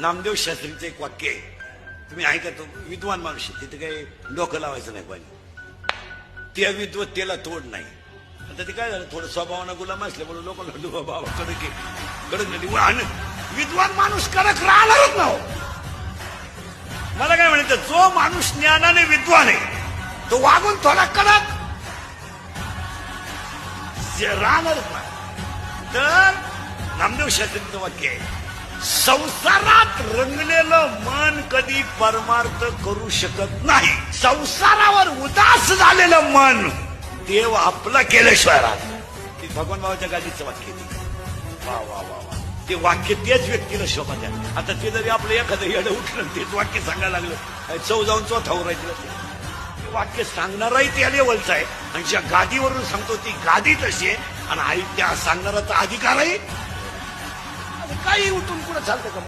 नामदेव शास्त्रीचं एक वाक्य आहे. तुम्ही ऐका तो विद्वान माणूस आहे. तिथे काही डोकं लावायचं नाही पाहिजे त्या विद्वत्तेला तोड नाही. आता ते काय झालं? थोडं स्वभावानं गुलाम असल्यामुळे लोक म्हणतो बाबा कडक कडक आणि विद्वान माणूस कडक राहणारच ना हो. मला काय म्हणायचं? जो माणूस ज्ञानाने विद्वान आहे तो वागून थोडा कडक जे राहणारच नाही. तर नामदेव शास्त्रीचं वाक्य आहे संसारात रंगलेलं मन कधी परमार्थ करू शकत नाही. संसारावर उदास झालेलं मन देव आपलं केल्याशिवाय राहत ते भगवान बाबाच्या गादीचं वाक्य वा वा वा वा. ते वाक्य तेच व्यक्तीला शोभा द्या. आता ते जरी आपलं एखादं येडं उठलं तेच वाक्य सांगायला लागलं. चौ जाऊन चौथावर राहिलं. ते वाक्य सांगणाराही त्या लेवलचं आहे. आणि ज्या गादीवरून सांगतो ती गादी तशी आहे. आणि आई त्या सांगणाराचा अधिकारही. आहे काही उठून पुढे चालतं का?